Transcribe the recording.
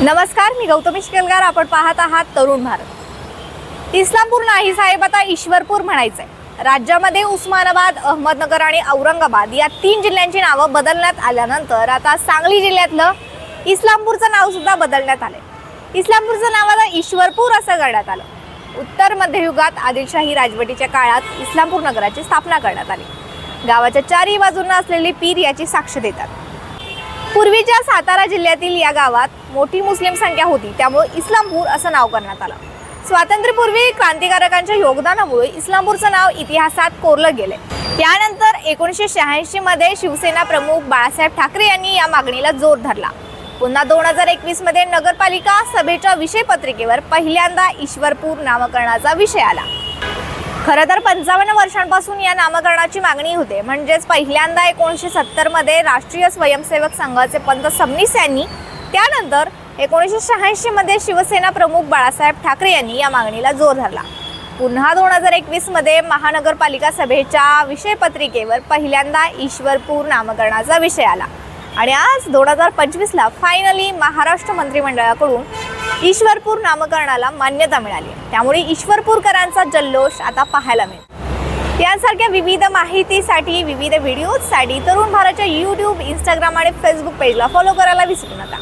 नमस्कार मी गौतमी शिकलगार. आपण पाहत आहात तरुण भारत. इस्लामपूर नाही साहेब आता ईश्वरपूर म्हणायचंय. राज्यामध्ये उस्मानाबाद अहमदनगर आणि औरंगाबाद या तीन जिल्ह्यांची नावं बदलण्यात आल्यानंतर आता सांगली जिल्ह्यातलं इस्लामपूरचं नावसुद्धा बदलण्यात आलं इस्लामपूरचं नाव आता ईश्वरपूर असं करण्यात आलं. उत्तर मध्ययुगात आदिलशाही राजवटीच्या काळात इस्लामपूर नगराची स्थापना करण्यात आली. गावाच्या चारही बाजूंना असलेली पीर याची साक्ष देतात. पूर्वीच्या सातारा जिल्ह्यातील या गावात मोठी मुस्लिम संख्या होती. त्यामुळे इस्लामपूर असं नाव करण्यात आलं. स्वातंत्र्यपूर्वी क्रांतिकारकांच्या योगदानामुळे इस्लामपूरचं नाव इतिहासात कोरलं गेले त्यानंतर एकोणीसशे शहाऐंशी मध्ये शिवसेना प्रमुख बाळासाहेब ठाकरे यांनी या मागणीला जोर धरला. पुन्हा दोन हजार एकवीसमध्ये नगरपालिका सभेच्या विषय पत्रिकेवर पहिल्यांदा ईश्वरपूर नामकरणाचा विषय आला. खरं तर पंचावन्न वर्षांपासून या नामकरणाची मागणी होते. म्हणजेच पहिल्यांदा एकोणीसशे सत्तरमध्ये राष्ट्रीय स्वयंसेवक संघाचे पंत सबनीस यांनी त्यानंतर एकोणीसशे शहाऐंशीमध्ये शिवसेना प्रमुख बाळासाहेब ठाकरे यांनी या मागणीला जोर धरला. पुन्हा दोन हजार एकवीसमध्ये महानगरपालिका सभेच्या विषयपत्रिकेवर पहिल्यांदा ईश्वरपूर नामकरणाचा विषय आला. आणि आज दोन हजार पंचवीसला फायनली महाराष्ट्र मंत्रिमंडळाकडून ईश्वरपूर नामकरणाला मान्यता मिळाली. त्यामुळे ईश्वरपूरकरांचा जल्लोष आता पाहायला मिळतो यासारख्या विविध माहितीसाठी विविध व्हिडिओजसाठी तरुण भारतच्या यूट्यूब इंस्टाग्राम आणि फेसबुक पेजला फॉलो करायला विसरू नका.